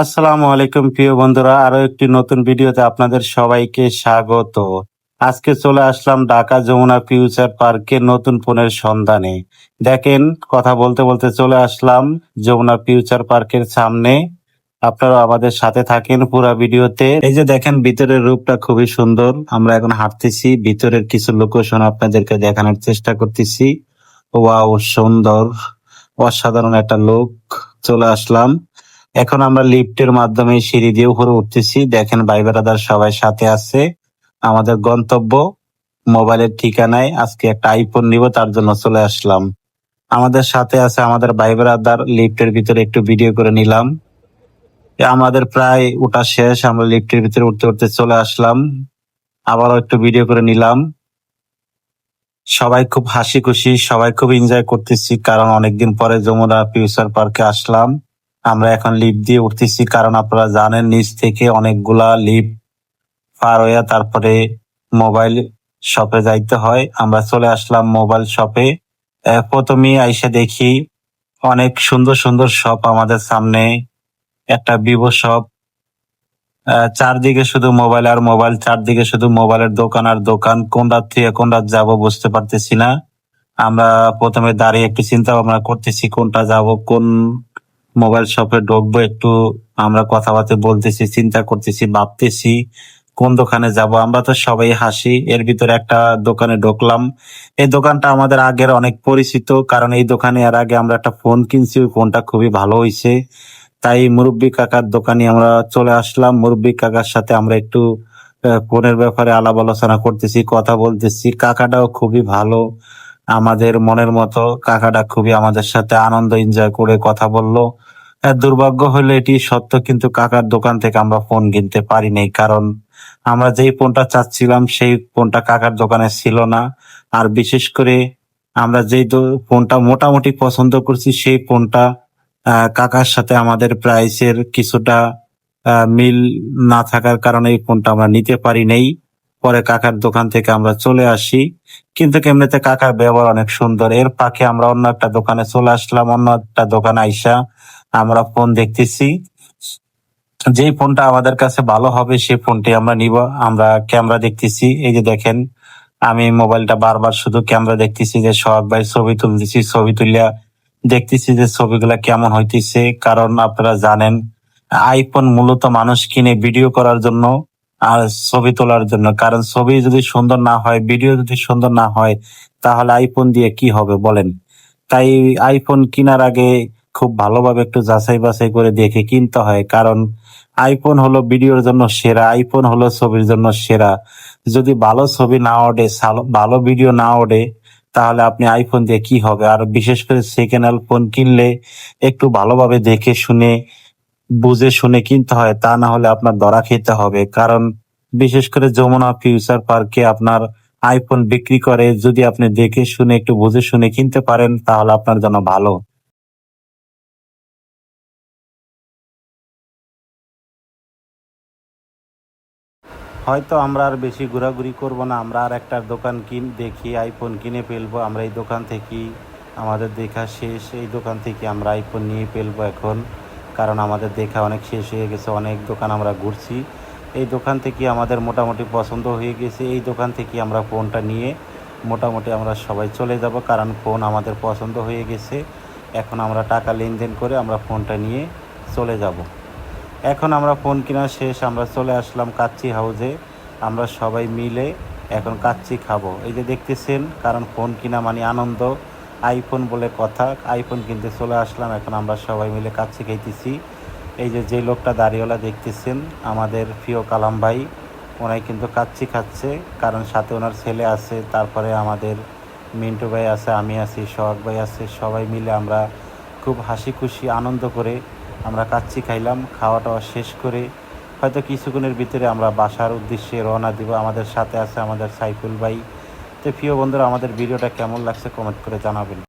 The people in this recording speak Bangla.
আসসালামু আলাইকুম, প্রিয় বন্ধুরা। আরও একটি নতুন ভিডিওতে আপনাদের সবাইকে স্বাগত। আজকে চলে আসলাম ঢাকা যমুনা ফিউচার পার্কে নতুন ফোনের সন্ধানে। দেখেন, কথা বলতে বলতে চলে আসলাম যমুনা ফিউচার পার্কের সামনে। আপনারা আমাদের সাথে থাকেন পুরো ভিডিওতে। এই যে দেখেন, ভিতরের রূপটা খুবই সুন্দর। আমরা এখন হাঁটতেছি, ভিতরের কিছু লোকেশন আপনাদেরকে দেখানোর চেষ্টা করতেছি। ওয়াও, সুন্দর, অসাধারণ একটা লোক চলে আসলাম। এখন আমরা লিফটের মাধ্যমে সিঁড়ি দিয়ে উপরে উঠতেছি। দেখেন ভাই বেড়াদার সবাই সাথে আছে। আমাদের গন্তব্য মোবাইলের ঠিকানায় আজকে একটা আইফোন নিব, তার জন্য চলে আসলাম। আমাদের সাথে আছে আমাদের ভাই বেড়াদার লিফটের ভিতরে একটু ভিডিও করে নিলাম। আমাদের প্রায় ওটা শেষ, আমরা লিফটের ভিতরে উঠতে উঠতে চলে আসলাম। আবারও একটু ভিডিও করে নিলাম। সবাই খুব হাসি খুশি সবাই খুব এনজয় করতেছি, কারণ অনেকদিন পরে যমুনা ফিউচার পার্কে আসলাম। আমরা এখন লিফট দিয়ে উঠতেছি, কারণ আপনারা জানেন নিচ থেকে অনেকগুলা লিফট পার হইয়া তারপরে মোবাইল শপে যাইতে হয়। আমরা চলে আসলাম মোবাইল শপে প্রথমে আইসে দেখি অনেক সুন্দর সুন্দর শপ আমাদের সামনে। একটা ভিভো শপ চারদিকে শুধু মোবাইল আর মোবাইল চারদিকে শুধু মোবাইলের দোকান আর দোকান। কোন রাত থেকে কোন রাত যাব বুঝতে পারতেছি না। আমরা প্রথমে দাঁড়িয়ে একটু চিন্তা ভাবনা করতেছি, কোনটা যাব, কোন মোবাইল শপে ঢুকবো, একটু আমরা কথাবার্তা বলতেছি, চিন্তা করতেছি, ভাবতেছি কোন দোকানে যাব। আমরা তো সবাই হাসি, এর ভিতরে একটা দোকানে ঢুকলাম। এই দোকানটা আমাদের আগের অনেক পরিচিত, কারণ এই দোকানে এর আগে আমরা একটা ফোন কিনছি, ওই ফোনটা খুবই ভালো হয়েছে তাই মুরব্বী কাকার দোকানে আমরা চলে আসলাম। মুরব্বী কাকার সাথে আমরা একটু ফোনের ব্যাপারে আলাপ আলোচনা করতেছি, কথা বলতেছি। কাকাটাও খুবই ভালো। আমাদের মনের মতো কাকাটা খুবই আমাদের সাথে আনন্দ এনজয় করে কথা বলল। দুর্ভাগ্য হলো এটি সত্য, কিন্তু কাকার দোকান থেকে আমরা ফোন কিনতে পারি নাই, কারণ আমরা যেই ফোনটা চাচ্ছিলাম সেই ফোনটা কাকার দোকানে ছিল না। আর বিশেষ করে আমরা যেই ফোনটা মোটামুটি পছন্দ করছি সেই ফোনটা কাকার সাথে আমাদের প্রাইসের কিছুটা মিল না থাকার কারণে এই ফোনটা আমরা নিতে পারি নাই। পরে কাকার দোকান থেকে আমরা চলে আসি। কিন্তু এমনিতে কাকার ব্যবহার অনেক সুন্দর। এর পাখে আমরা অন্য একটা দোকানে চলে আসলাম, অন্য একটা দোকানে আইসা আমরা ফোন দেখতেছি। যেই ফোনটা আমাদের কাছে ভালো হবে, সেই ফোনটি আমরা নিব, আমরা ক্যামেরা দেখতেছি। এই যে দেখেন, আমি মোবাইলটা বারবার শুধু ক্যামেরা দেখতেছি যে সব ভাই ছবি তুলতেছি, ছবি তুলিয়া দেখতেছি যে ছবিগুলা কেমন হইতেছে। কারণ আপনারা জানেন আইফোন মূলত মানুষ কিনে ভিডিও করার জন্য আর ছবি তোলার জন্য। কারণ ছবি যদি সুন্দর না হয় ভিডিও যদি সুন্দর না হয়, তাহলে আইফোন দিয়ে কি হবে বলেন? তাই আইফোন কেনার আগে খুব ভালোভাবে একটু যাচাই বাছাই করে দেখে কিনতে হয়। কারণ আইফোন হলো ভিডিওর জন্য সেরা আইফোন হলো ছবির জন্য সেরা। যদি ভালো ছবি না ওঠে ভালো ভিডিও না ওঠে, তাহলে আপনি আইফোন দিয়ে কি হবে? আর বিশেষ করে সেকেন্ড হ্যান্ড ফোন কিনলে একটু ভালোভাবে দেখে শুনে বুঝে শুনে কিনতে হয়, তা না হলে আপনার ধরা খেতে হবে। কারণ বিশেষ করে যমুনা ফিউচার পার্কে আপনার আইফোন বিক্রি করে, যদি আপনি দেখে শুনে একটু বুঝে শুনে কিনতে পারেন, তাহলে আপনার জন্য ভালো। হয়তো আমরা আর বেশি ঘোরাঘুরি করব না, আমরা আর একটা দোকান কিন, দেখি আইফোন কিনে ফেলব, আমরা এই দোকান থেকেই আমাদের দেখা শেষ, এই দোকান থেকে আমরা আইফোন নিয়ে ফেলব এখন। কারণ আমাদের দেখা অনেক শেষ হয়ে গেছে, অনেক দোকান আমরা ঘুরছি। এই দোকান থেকে আমাদের মোটামুটি পছন্দ হয়ে গেছে, এই দোকান থেকে আমরা ফোনটা নিয়ে মোটামুটি আমরা সবাই চলে যাব কারণ ফোন আমাদের পছন্দ হয়ে গেছে। এখন আমরা টাকা লেনদেন করে আমরা ফোনটা নিয়ে চলে যাব। এখন আমরা ফোন কেনা শেষ, আমরা চলে আসলাম কাচ্চি হাউসে। আমরা সবাই মিলে এখন কাচ্চি খাব। এই যে দেখতেছেন, কারণ ফোন কিনা মানে আনন্দ। আইফোন বলে কথা, আইফোন কিনতে চলে আসলাম, এখন আমরা সবাই মিলে কাচ্চি খাইতেছি। এই যে যে লোকটা দাড়িওয়ালা দেখতেছেন, আমাদের প্রিয় কালাম ভাই, ওনাই কিন্তু কাচ্চি খাচ্ছে, কারণ সাথে ওনার ছেলে আছে, তারপরে আমাদের মিন্টু ভাই আছে, আমি আছি, সোহাগ ভাই আছে, সবাই মিলে আমরা খুব হাসি খুশি, আনন্দ করে আমরা কাচ্চি খাইলাম খাওয়া টাওয়া শেষ করে হয়তো কিছুক্ষণের ভিতরে আমরা বাসার উদ্দেশ্যে রওনা দিব। আমাদের সাথে আছে আমাদের সাইফুল ভাই তো প্রিয় বন্ধুরা আমাদের ভিডিওটা কেমন লাগছে কমেন্ট করে জানাবেন।